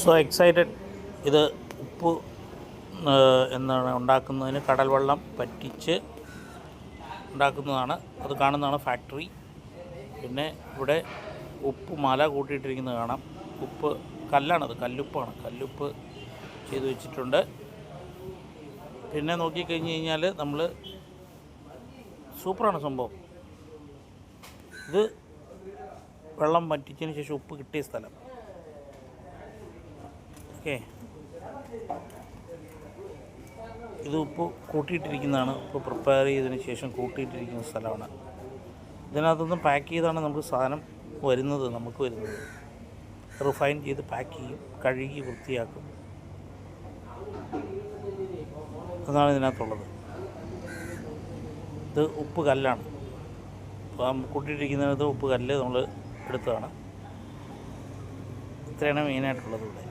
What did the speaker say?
So excited ഇത് ഉപ്പ് എന്താണ് ഉണ്ടാക്കുന്നതിന് കടൽ വെള്ളം പറ്റിച്ച് ഉണ്ടാക്കുന്നതാണ്. അത് കാണുന്നതാണ് ഫാക്ടറി പിന്നെ ഇവിടെ ഉപ്പ് മല കൂട്ടിയിട്ടിരിക്കുന്നത് കാണാം. ഉപ്പ് കല്ലാണത് കല്ലുപ്പാണ്. കല്ലുപ്പ് ചെയ്തു വെച്ചിട്ടുണ്ട്. പിന്നെ നോക്കിക്കഴിഞ്ഞ് കഴിഞ്ഞാൽ നമ്മൾ സൂപ്പറാണ് സംഭവം. ഇത് വെള്ളം വറ്റിച്ചതിന് ശേഷം ഉപ്പ് കിട്ടിയ സ്ഥലം. ഓക്കെ. ഇത് കൂട്ടിയിട്ടിരിക്കുന്നതാണ്. ഇപ്പോൾ പ്രിപ്പയർ ചെയ്തതിന് ശേഷം കൂട്ടിയിട്ടിരിക്കുന്ന സ്ഥലമാണ്. ഇതിനകത്തുനിന്ന് പാക്ക് ചെയ്താണ് നമുക്ക് സാധനം വരുന്നത് നമുക്ക് വരുന്നത്. റിഫൈൻ ചെയ്ത് പാക്ക് ചെയ്യും കഴുകി വൃത്തിയാക്കും. അതാണ് ഇതിനകത്തുള്ളത്. ഇത് ഉപ്പ് കല്ലാണ്. അപ്പം കൂട്ടിയിട്ടിരിക്കുന്നത് ഉപ്പ് കല്ല് നമ്മൾ എടുത്തതാണ്. ഇത്രയാണ് മെയിനായിട്ടുള്ളത് ഇവിടെ.